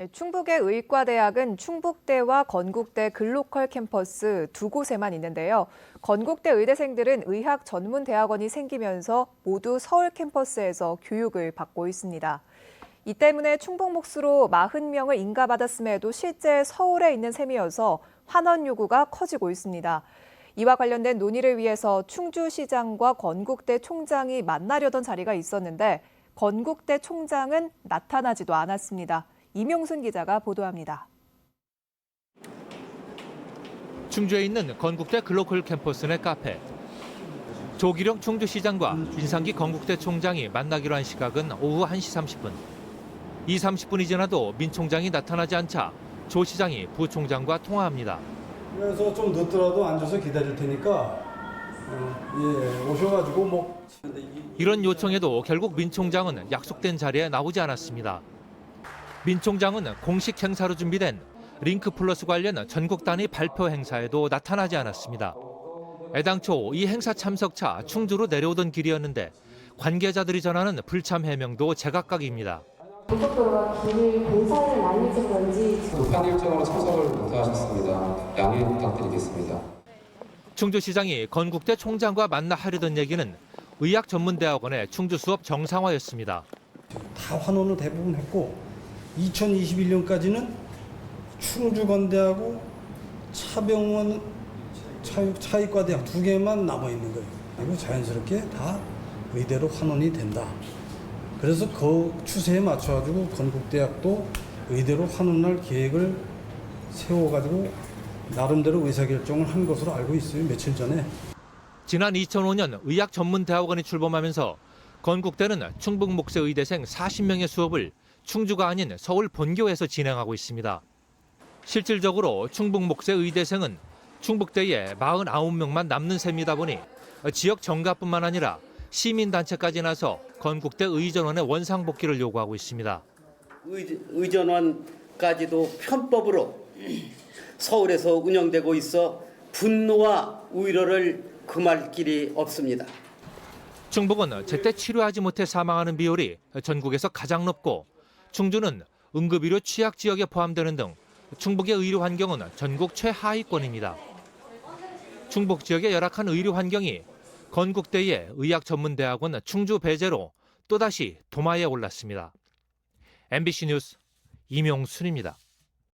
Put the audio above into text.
네, 충북의 의과대학은 충북대와 건국대 글로컬 캠퍼스 두 곳에만 있는데요. 건국대 의대생들은 의학 전문 대학원이 생기면서 모두 서울 캠퍼스에서 교육을 받고 있습니다. 이 때문에 충북 몫으로 40명을 인가받았음에도 실제 서울에 있는 셈이어서 환원 요구가 커지고 있습니다. 이와 관련된 논의를 위해서 충주시장과 건국대 총장이 만나려던 자리가 있었는데 건국대 총장은 나타나지도 않았습니다. 이명순 기자가 보도합니다. 충주에 있는 건국대 글로컬 캠퍼스 내 카페. 조기령 충주시장과 인상기 건국대 총장이 만나기로 한 시각은 오후 1시 30분. 이 30분이 지나도 민 총장이 나타나지 않자 조 시장이 부총장과 통화합니다. 그래서 좀 늦더라도 앉아서 기다릴 테니까 어, 예, 오셔가지고 뭐 이런 요청에도 결국 민 총장은 약속된 자리에 나오지 않았습니다. 민 총장은 공식 행사로 준비된 링크 플러스 관련 전국 단위 발표 행사에도 나타나지 않았습니다. 애당초 이 행사 참석차 충주로 내려오던 길이었는데 관계자들이 전하는 불참 해명도 제각각입니다. 고속도로가 길 공사를 날리는 건지 급한 일정으로 참석을 못하셨습니다. 양해 부탁드리겠습니다. 충주시장이 건국대 총장과 만나 하려던 얘기는 의학전문대학원의 충주 수업 정상화였습니다. 다 환원을 대부분 했고 2021년까지는 충주건대하고 차병원 차육 차의과대학 두 개만 남아 있는 거예요. 그리고 자연스럽게 다 의대로 환원이 된다. 그래서 그 추세에 맞춰가지고 건국대학도 의대로 환원할 계획을 세워가지고 나름대로 의사결정을 한 것으로 알고 있어요. 며칠 전에. 지난 2005년 의학전문대학원이 출범하면서 건국대는 충북 목세 의대생 40명의 수업을 충주가 아닌 서울 본교에서 진행하고 있습니다. 실질적으로 충북 목세 의대생은 충북대에 49명만 남는 셈이다 보니 지역 정가뿐만 아니라 시민단체까지 나서 건국대 의전원의 원상복귀를 요구하고 있습니다. 의- 의전원까지도 편법으로 서울에서 운영되고 있어 분노와 우려를 금할 길이 없습니다. 충북은 제때 치료하지 못해 사망하는 비율이 전국에서 가장 높고 충주는 응급의료 취약 지역에 포함되는 등 충북의 의료 환경은 전국 최하위권입니다. 충북 지역의 열악한 의료 환경이 건국대의 의학 전문대학원 충주 배제로 또다시 도마에 올랐습니다. MBC 뉴스 이명순입니다.